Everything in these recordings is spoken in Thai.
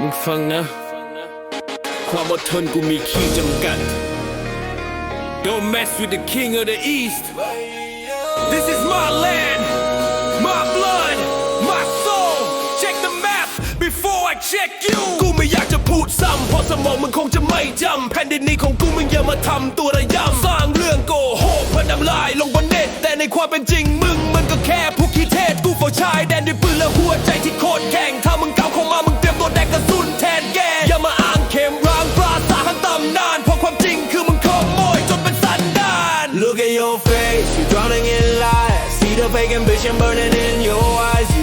มึงฟังนะ ความอดทนกูมีขีดจำกัด Don't mess with the king of the east This is my land my blood my soul check the map before I check you กูไม่อยากจะพูดซ้ำเพราะสมองมึงคงจะไม่จำแผ่นดินนี้ของกูมึงอย่ามาทำตัวระยำสร้างเรื่องโกหกเพื่อนำลายลงบนเน็ตแต่ในความเป็นจริงมึง แค่ผู้ขี้เทศกูฝ่าชายแดนด้วยปืนและหัวใจที่โคตรแข็งถ้ามึงก้าวเข้ามามึงเตรียมตัวแดกกระสุนแทนแกอย่ามาอ้างเข็มรางปราสาททั้งตำนานเพราะความจริงคือมึงขโมยจนเป็นสันดาน Look at your face, you're drowning in lies See the fake ambition burning in your eyes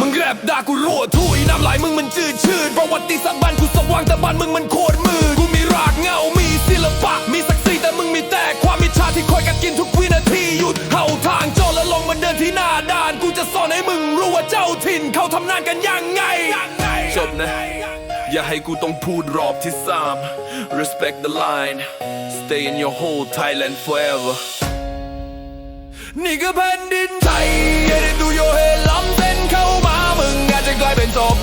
มึงแกรปด่ากูรัวทุยน้ำลายมึงมันจืดชืดประวัติศาสตร์บ้านกูสว่างแต่บ้านมึงมันโคตรมืดกูมีรากเงา มีศิลปะ มีศักดิ์ศรีแต่มึงมีแต่ความมิจฉาที่คอยกัดกินทุกวินาทีหยุดเห่าทางโจรแล้วลงมาเดินที่หน้าด่าน กูจะสอนให้มึงรู้ว่าเจ้าถิ่นเขาทำนานกันยังไงจบนะอย่าให้กูต้องพูดรอบที่สาม respect the line stay in your hole Thailand forever นี่คือแผ่นดินไทย อย่าได้ดูโยเฮล้ำเส้นเข้ามามึงอาจจะกลายเป็นศพ